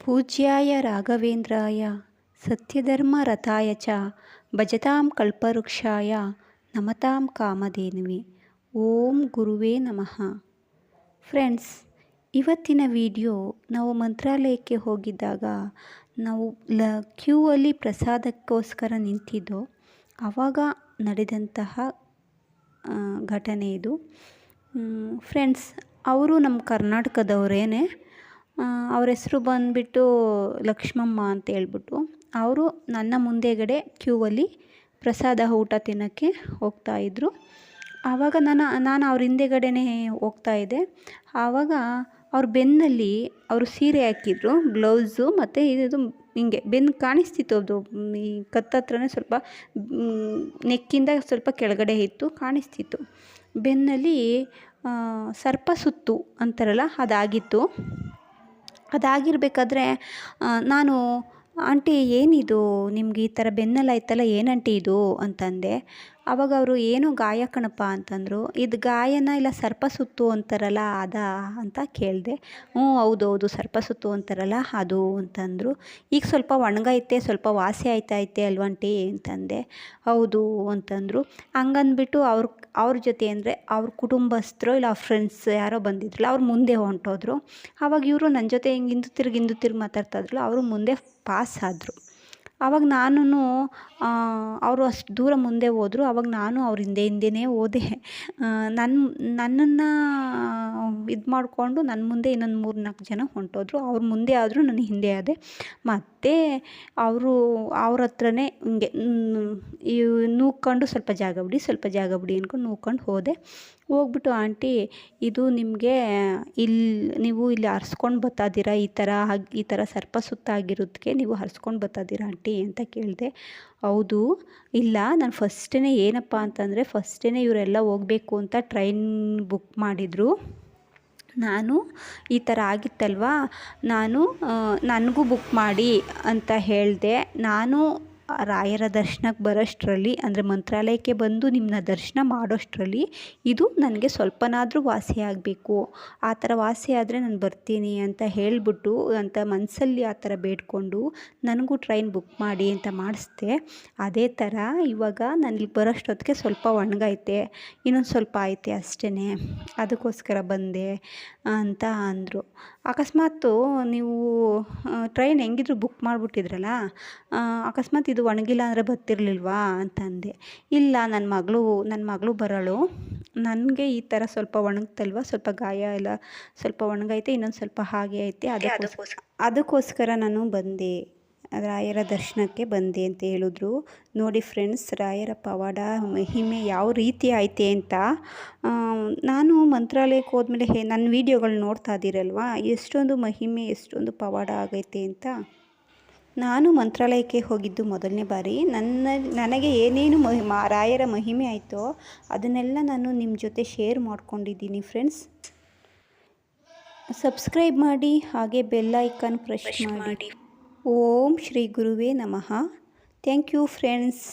ಪೂಜ್ಯಾಯ ರಾಘವೇಂದ್ರಾಯ ಸತ್ಯಧರ್ಮರಥಾಯ ಚ, ಭಜತಾಂ ಕಲ್ಪವೃಕ್ಷಾಯ, ನಮತಾಂ ಕಾಮಧೇನುವೆ. ಓಂ ಗುರುವೇ ನಮಃ. ಫ್ರೆಂಡ್ಸ್, ಇವತ್ತಿನ ವಿಡಿಯೋ ನಾವು ಮಂತ್ರಾಲಯಕ್ಕೆ ಹೋಗಿದ್ದಾಗ ನಾವು ಲ ಕ್ಯೂ ಅಲ್ಲಿ ಪ್ರಸಾದಕ್ಕೋಸ್ಕರ ನಿಂತಿದ್ದೋ, ಆವಾಗ ನಡೆದಂತಹ ಘಟನೆ ಇದು. ಫ್ರೆಂಡ್ಸ್, ಅವರು ನಮ್ಮ ಕರ್ನಾಟಕದವರೇನೆ. ಅವ್ರ ಹೆಸರು ಬಂದುಬಿಟ್ಟು ಲಕ್ಷ್ಮಮ್ಮ ಅಂತ ಹೇಳ್ಬಿಟ್ಟು ಅವರು ನನ್ನ ಮುಂದೆಗಡೆ ಕ್ಯೂವಲ್ಲಿ ಪ್ರಸಾದ ಊಟ ತಿನ್ನೋಕ್ಕೆ ಹೋಗ್ತಾಯಿದ್ರು ಆವಾಗ ನಾನು ನಾನು ಅವ್ರ ಹಿಂದೆಗಡೆನೇ ಹೋಗ್ತಾ ಇದ್ದೆ. ಆವಾಗ ಅವ್ರ ಬೆನ್ನಲ್ಲಿ ಅವರು ಸೀರೆ ಹಾಕಿದ್ರು, ಬ್ಲೌಸು ಮತ್ತು ಇದು ಹಿಂಗೆ ಬೆನ್ನು ಕಾಣಿಸ್ತಿತ್ತು ಅದು, ಈ ಕತ್ತತ್ರನೇ ಸ್ವಲ್ಪ ನೆಕ್ಕಿಂದ ಸ್ವಲ್ಪ ಕೆಳಗಡೆ ಇತ್ತು, ಕಾಣಿಸ್ತಿತ್ತು. ಬೆನ್ನಲ್ಲಿ ಸರ್ಪ ಸುತ್ತು ಅಂತಾರಲ್ಲ, ಅದಾಗಿತ್ತು. ಅದಾಗಿರ್ಬೇಕಾದ್ರೆ ನಾನು ಆಂಟಿ ಏನಿದು? ನಿಮ್ಗೆ ಈ ಥರ ಬೆನ್ನೆಲ್ಲ ಇತ್ತಲ್ಲ ಏನು ಆಂಟಿ ಇದು? ಅಂತಂದೆ. ಆವಾಗ ಅವರು ಏನು ಗಾಯ ಕಣಪ್ಪ ಅಂತಂದರು, ಇದು ಗಾಯನ ಇಲ್ಲ ಸರ್ಪ ಸುತ್ತು ಅಂತಾರಲ್ಲ ಅದ ಅಂತ ಕೇಳಿದೆ, ಹ್ಞೂ ಹೌದು ಹೌದು ಸರ್ಪ ಸುತ್ತು ಅಂತಾರಲ್ಲ ಅದು ಅಂತಂದರು. ಈಗ ಸ್ವಲ್ಪ ಒಣಗೈತೆ, ಸ್ವಲ್ಪ ವಾಸಿ ಆಯ್ತೈತೆ ಅಲ್ವಂಟಿ ಅಂತಂದೆ. ಹೌದು ಅಂತಂದರು. ಹಂಗಂದ್ಬಿಟ್ಟು ಅವ್ರ ಅವ್ರ ಜೊತೆ ಅಂದರೆ ಅವ್ರ ಕುಟುಂಬಸ್ಥರು ಇಲ್ಲ ಅವ್ರ ಫ್ರೆಂಡ್ಸ್ ಯಾರೋ ಬಂದಿದ್ರಲ್ಲ ಅವ್ರು ಮುಂದೆ ಹೊಂಟೋದ್ರು. ಆವಾಗ ಇವರು ನನ್ನ ಜೊತೆ ಹಿಂಗೆ ಹಿಂದು ತಿರುಗಿ ಹಿಂದು ತಿರುಗಿ ಮಾತಾಡ್ತಾಯಿದ್ರು ಅವರು ಮುಂದೆ ಪಾಸ್ ಆದರು. ಆವಾಗ ನಾನು ಅವರು ಅಷ್ಟು ದೂರ ಮುಂದೆ ಹೋದ್ರು. ಆವಾಗ ನಾನು ಅವ್ರ ಹಿಂದೆ ಹಿಂದೆನೇ ಹೋದೆ. ನನ್ನ ನನ್ನನ್ನು ಇದು ಮಾಡಿಕೊಂಡು ನನ್ನ ಮುಂದೆ ಇನ್ನೊಂದು ಮೂರು ನಾಲ್ಕು ಜನ ಹೊಂಟೋದ್ರು. ಅವ್ರ ಮುಂದೆ ಆದರೂ ನಾನು ಹಿಂದೆ ಆದೆ. ಮತ್ತು ಅವರು ಅವ್ರ ಹತ್ರನೇ ಹಿಂಗೆ ಈ ನೂಕ್ಕೊಂಡು ಸ್ವಲ್ಪ ಜಾಗ ಬಿಡಿ, ಸ್ವಲ್ಪ ಜಾಗ ಬಿಡಿ ಅಂದ್ಕೊಂಡು ನೂಕ್ಕೊಂಡು ಹೋದೆ. ಹೋಗ್ಬಿಟ್ಟು ಆಂಟಿ, ಇದು ನಿಮಗೆ ಇಲ್ಲಿ ನೀವು ಇಲ್ಲಿ ಹರಿಸ್ಕೊಂಡು ಬತ್ತಾದೀರ? ಈ ಥರ ಈ ಥರ ಸರ್ಪ ಸುತ್ತಾಗಿರೋದಕ್ಕೆ ನೀವು ಹರಿಸ್ಕೊಂಡು ಬತ್ತಾದಿರ ಆಂಟಿ ಅಂತ ಕೇಳಿದೆ. ಹೌದು. ಇಲ್ಲ, ನಾನು ಫಸ್ಟೇ ಏನಪ್ಪ ಅಂತಂದರೆ ಫಸ್ಟೇ ಇವರೆಲ್ಲ ಹೋಗಬೇಕು ಅಂತ ಟ್ರೈನ್ ಬುಕ್ ಮಾಡಿದರು. ನಾನು ಈ ಥರ ಆಗಿತ್ತಲ್ವಾ? ನಾನು ನನಗೂ ಬುಕ್ ಮಾಡಿ ಅಂತ ಹೇಳಿದೆ. ನಾನು ರಾಯರ ದರ್ಶನಕ್ಕೆ ಬರೋಷ್ಟರಲ್ಲಿ, ಅಂದರೆ ಮಂತ್ರಾಲಯಕ್ಕೆ ಬಂದು ನಿಮ್ಮನ್ನ ದರ್ಶನ ಮಾಡೋಷ್ಟರಲ್ಲಿ ಇದು ನನಗೆ ಸ್ವಲ್ಪನಾದರೂ ವಾಸಿ ಆಗಬೇಕು ಆ ಥರ ವಾಸಿ ಆದರೆ ನಾನು ಬರ್ತೀನಿ ಅಂತ ಹೇಳಿಬಿಟ್ಟು, ಅಂತ ಮನಸ್ಸಲ್ಲಿ ಆ ಥರ ಬೇಡ್ಕೊಂಡು ನನಗೂ ಟ್ರೈನ್ ಬುಕ್ ಮಾಡಿ ಅಂತ ಮಾಡಿಸ್ದೆ. ಅದೇ ಥರ ಇವಾಗ ನಾನು ಇಲ್ಲಿ ಬರೋಷ್ಟೊತ್ತಿಗೆ ಸ್ವಲ್ಪ ಒಣಗೈತೆ. ಇನ್ನೊಂದು ಸ್ವಲ್ಪ ಐತೆ ಅಷ್ಟೇ ಅದಕ್ಕೋಸ್ಕರ ಬಂದೆ ಅಂತ ಅಂದರು. ಅಕಸ್ಮಾತು ನೀವು ಟ್ರೈನ್ ಹೆಂಗಿದ್ರು ಬುಕ್ ಮಾಡಿಬಿಟ್ಟಿದ್ರಲ್ಲ ಅಕಸ್ಮಾತ್ ಇದು ಒಣಗಿಲ್ಲ ಅಂದರೆ ಬತ್ತಿರಲಿಲ್ವಾ? ಅಂತ ಅಂದೆ ಇಲ್ಲ ನನ್ನ ಮಗಳು ನನ್ನ ಮಗಳು ಬರೋಳು. ನನಗೆ ಈ ಥರ ಸ್ವಲ್ಪ ಒಣಗ್ತಲ್ವ? ಸ್ವಲ್ಪ ಗಾಯ ಎಲ್ಲ ಸ್ವಲ್ಪ ಒಣಗೈತೆ ಇನ್ನೊಂದು ಸ್ವಲ್ಪ ಹಾಗೆ ಐತೆ. ಅದಕ್ಕೋಸ್ಕರ. ಅದಕ್ಕೋಸ್ಕರ ನಾನು ಬಂದೆ. ರಾಯರ ದರ್ಶನಕ್ಕೆ ಬಂದೆ ಅಂತ ಹೇಳಿದ್ರು. ನೋಡಿ ಫ್ರೆಂಡ್ಸ್ ರಾಯರ ಪವಾಡ ಮಹಿಮೆ ಯಾವ ರೀತಿ ಐತೆ ಅಂತ. ನಾನು ಮಂತ್ರಾಲಯಕ್ಕೆ ಹೋದ್ಮೇಲೆ ಹೇ ನನ್ನ ವೀಡಿಯೋಗಳು ನೋಡ್ತಾ ಇದ್ದೀರಲ್ವಾ ಎಷ್ಟೊಂದು ಮಹಿಮೆ ಎಷ್ಟೊಂದು ಪವಾಡ ಆಗೈತೆ ಅಂತ. ನಾನು ಮಂತ್ರಾಲಯಕ್ಕೆ ಹೋಗಿದ್ದು ಮೊದಲನೇ ಬಾರಿ. ನನ್ನ ನನಗೆ ಏನೇನು ಮಹಿ ಮಾ ರಾಯರ ಮಹಿಮೆ ಆಯಿತೋ ಅದನ್ನೆಲ್ಲ ನಾನು ನಿಮ್ಮ ಜೊತೆ ಶೇರ್ ಮಾಡ್ಕೊಂಡಿದ್ದೀನಿ ಫ್ರೆಂಡ್ಸ್ ಸಬ್ಸ್ಕ್ರೈಬ್ ಮಾಡಿ ಹಾಗೆ ಬೆಲ್ ಐಕಾನ್ ಪ್ರೆಸ್ ಮಾಡಿ. ಓಂ ಶ್ರೀ ಗುರುವೇ ನಮಃ. Thank you friends